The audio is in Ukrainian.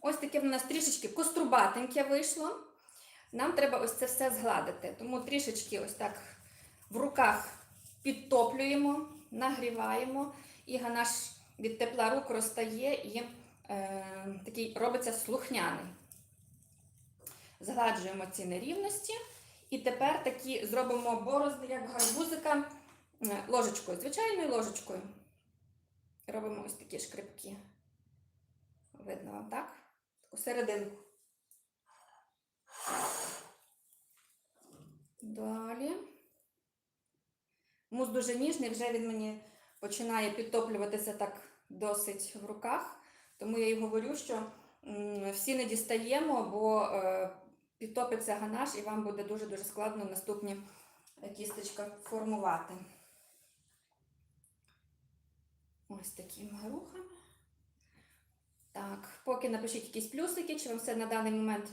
Ось таке в нас трішечки кострубатеньке вийшло. Нам треба ось це все згладити. Тому трішечки ось так в руках підтоплюємо, нагріваємо, і ганаш від тепла рук розтає і е, такий робиться слухняний. Згладжуємо ці нерівності. І тепер такі зробимо борозни, як гарбузика, е, ложечкою, звичайною ложечкою. Робимо ось такі шкрипки. Видно вам, так? Таку серединку. Далі. Мус дуже ніжний, вже він мені починає підтоплюватися так досить в руках. Тому я й говорю, що всі не дістаємо, бо е, підтопиться ганаш і вам буде дуже-дуже складно наступні е, кісточка формувати. Ось такими рухами. Поки напишіть якісь плюсики, чи вам все на даний момент